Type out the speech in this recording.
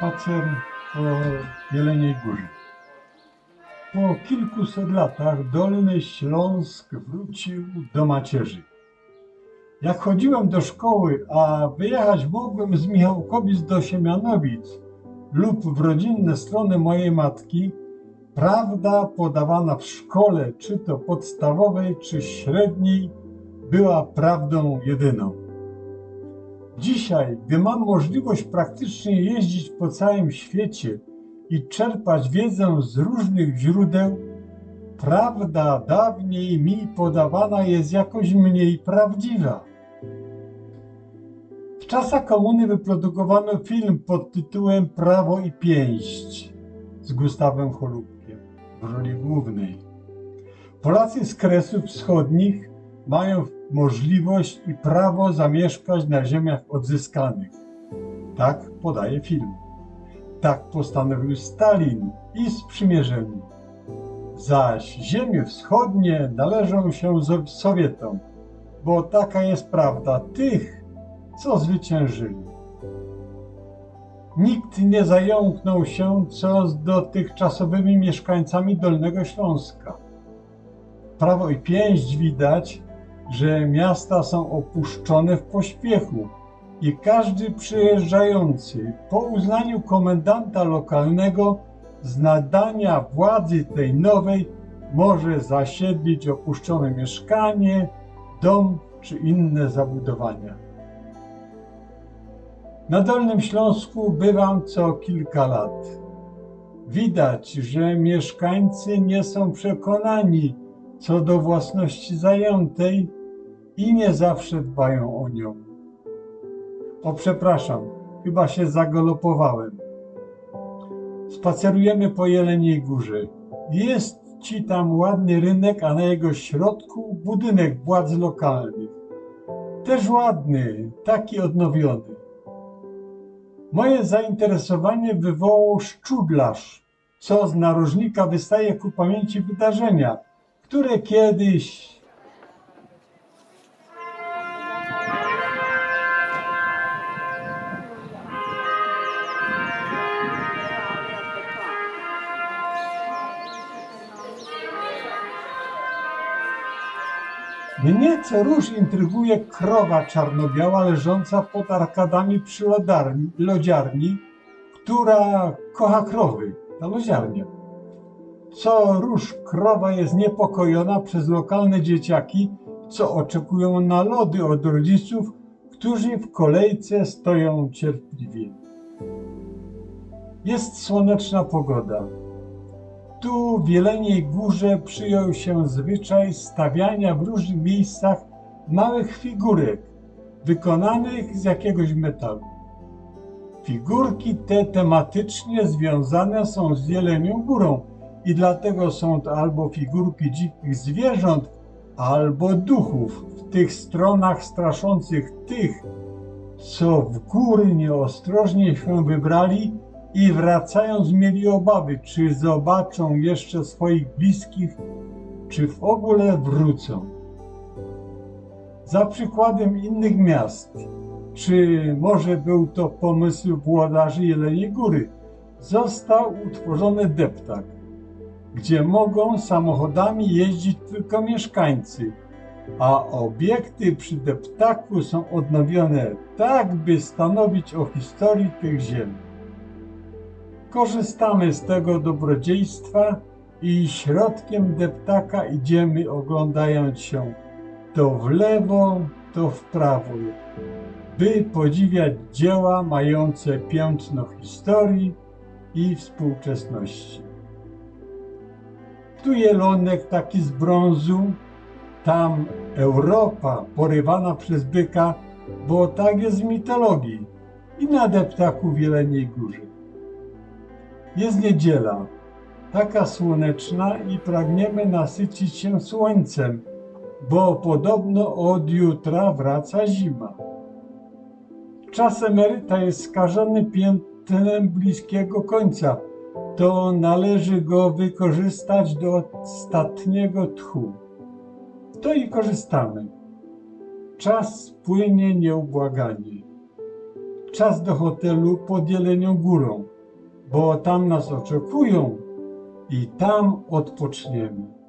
spacer po Jeleniej Górze. Po kilkuset latach Dolny Śląsk wrócił do macierzy. Jak chodziłem do szkoły, a wyjechać mogłem z Michałkowic do Siemianowic lub w rodzinne strony mojej matki, prawda podawana w szkole, czy to podstawowej, czy średniej, była prawdą jedyną. Dzisiaj, gdy mam możliwość praktycznie jeździć po całym świecie i czerpać wiedzę z różnych źródeł, prawda dawniej mi podawana jest jakoś mniej prawdziwa. W czasach komuny wyprodukowano film pod tytułem Prawo i pięść z Gustawem Cholubkiem w roli głównej. Polacy z Kresów Wschodnich mają możliwość i prawo zamieszkać na ziemiach odzyskanych. Tak podaje film. Tak postanowił Stalin i sprzymierzeni. Zaś ziemie wschodnie należą się Sowietom, bo taka jest prawda tych, co zwyciężyli. Nikt nie zająknął się co z dotychczasowymi mieszkańcami Dolnego Śląska. Prawo i pięść widać, że miasta są opuszczone w pośpiechu i każdy przyjeżdżający po uznaniu komendanta lokalnego z nadania władzy tej nowej może zasiedlić opuszczone mieszkanie, dom czy inne zabudowania. Na Dolnym Śląsku bywam co kilka lat. Widać, że mieszkańcy nie są przekonani co do własności zajętej i nie zawsze dbają o nią. O, przepraszam, chyba się zagalopowałem. Spacerujemy po Jeleniej Górze. Jest ci tam ładny rynek, a na jego środku budynek władz lokalnych. Też ładny, taki odnowiony. Moje zainteresowanie wywołał szczudlarz, co z narożnika wystaje ku pamięci wydarzenia, które kiedyś Mnie co róż intryguje krowa czarno-biała leżąca pod arkadami przy lodarni, lodziarni, która kocha krowy, ta lodziarnia. Co róż krowa jest niepokojona przez lokalne dzieciaki, co oczekują na lody od rodziców, którzy w kolejce stoją cierpliwie. Jest słoneczna pogoda. Tu w Jeleniej Górze przyjął się zwyczaj stawiania w różnych miejscach małych figurek wykonanych z jakiegoś metalu. Figurki te tematycznie związane są z Jelenią Górą i dlatego są to albo figurki dzikich zwierząt, albo duchów w tych stronach straszących tych, co w góry nieostrożnie się wybrali i wracając mieli obawy, czy zobaczą jeszcze swoich bliskich, czy w ogóle wrócą. Za przykładem innych miast, czy może był to pomysł włodarzy Jeleniej Góry, został utworzony deptak, gdzie mogą samochodami jeździć tylko mieszkańcy, a obiekty przy deptaku są odnowione tak, by stanowić o historii tych ziem. Korzystamy z tego dobrodziejstwa i środkiem deptaka idziemy oglądając się to w lewo, to w prawo, by podziwiać dzieła mające piętno historii i współczesności. Tu jelonek taki z brązu, tam Europa porywana przez byka, bo tak jest w mitologii i na deptaku w Jeleniej Górze. Jest niedziela, taka słoneczna i pragniemy nasycić się słońcem, bo podobno od jutra wraca zima. Czas emeryta jest skażony piętnem bliskiego końca, to należy go wykorzystać do ostatniego tchu. To i korzystamy. Czas płynie nieubłaganie. czas do hotelu pod Jelenią Górą, bo tam nas oczekują i tam odpoczniemy.